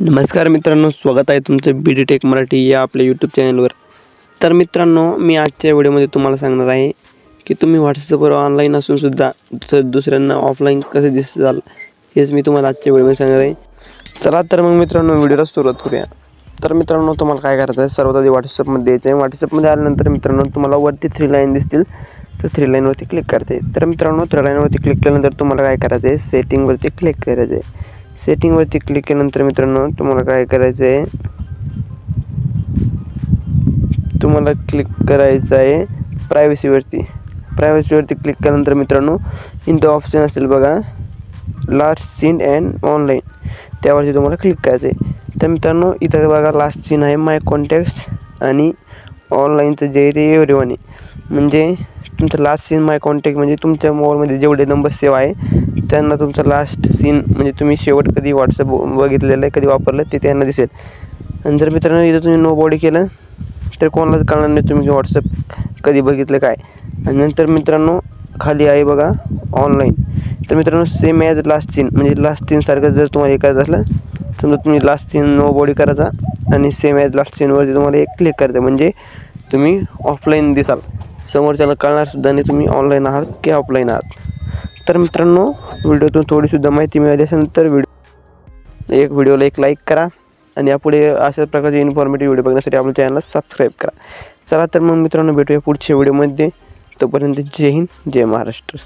नमस्कार मित्रांनो स्वागत आहे तुमचं बी डी टेक मराठी या आपल्या यूट्यूब चॅनलवर तर मित्रांनो मी आजच्या व्हिडिओमध्ये तुम्हाला सांगणार आहे की तुम्ही व्हॉट्सअपवर ऑनलाईन असूनसुद्धा तर दुसऱ्यांना ऑफलाईन कसं दिसाल हेच मी तुम्हाला आजच्या व्हिडिओमध्ये सांगणार आहे. चला तर मग मित्रांनो व्हिडिओला सुरुवात करूया. तर मित्रांनो तुम्हाला काय करायचं आहे? सर्वात आधी व्हॉट्सअपमध्ये यायचं आहे. व्हॉट्सअपमध्ये आल्यानंतर मित्रांनो तुम्हाला वरती थ्री लाईन दिसतील. तर थ्री लाईनवरती क्लिक करायचं आहे. तर मित्रांनो थ्री लाईनवरती क्लिक केल्यानंतर तुम्हाला काय करायचं आहे? सेटिंगवरती क्लिक करायचं आहे. सेटिंगवरती क्लिक केल्यानंतर मित्रांनो तुम्हाला काय करायचं आहे तुम्हाला क्लिक करायचं आहे प्रायव्हसीवरती प्रायव्हसीवरती क्लिक केल्यानंतर मित्रांनो इथं ऑप्शन असेल बघा लास्ट सीन अँड ऑनलाईन त्यावरती तुम्हाला क्लिक करायचं आहे तर मित्रांनो इथं बघा लास्ट सीन आहे माय कॉन्टॅक्ट आणि ऑनलाईनचं जे आहे ते एव्हरीवानी म्हणजे तुमचं लास्ट सीन माय कॉन्टॅक्ट म्हणजे तुमच्या मोबाईलमध्ये जेवढे नंबर सेव्ह आहे त्यांना तुमचा लास्ट सीन म्हणजे तुम्ही शेवट कधी व्हॉट्सअप बघितलेलं आहे कधी वापरलं ते त्यांना दिसेल. आणि जर मित्रांनो इथं तुम्ही नो बॉडी केलं तर कोणालाच कळणार नाही तुम्ही व्हॉट्सअप कधी बघितलं काय. आणि नंतर मित्रांनो खाली आहे बघा ऑनलाईन तर मित्रांनो सेम ॲज लास्ट सीन म्हणजे लास्ट सीनसारखं जर तुम्हाला हे करायचं असलं समजा तुम्ही लास्ट सीन नो बॉडी करायचा आणि सेम ॲज लास्ट सीनवरती तुम्हाला एक क्लिक करायचं म्हणजे तुम्ही ऑफलाईन दिसाल. समोरच्याला कळणारसुद्धा नाही तुम्ही ऑनलाईन आहात की ऑफलाईन आहात. तर मित्रांनो व्हिडिओतून थोडीसुद्धा माहिती मिळाली असेल तर व्हिडिओ एक व्हिडिओला एक लाईक करा आणि यापुढे अशाच प्रकारचे इन्फॉर्मेटिव्ह व्हिडिओ बघण्यासाठी आपल्या चॅनलला सबस्क्राईब करा. चला तर मग मित्रांनो भेटूया पुढच्या व्हिडिओमध्ये तोपर्यंत जय हिंद जय महाराष्ट्र.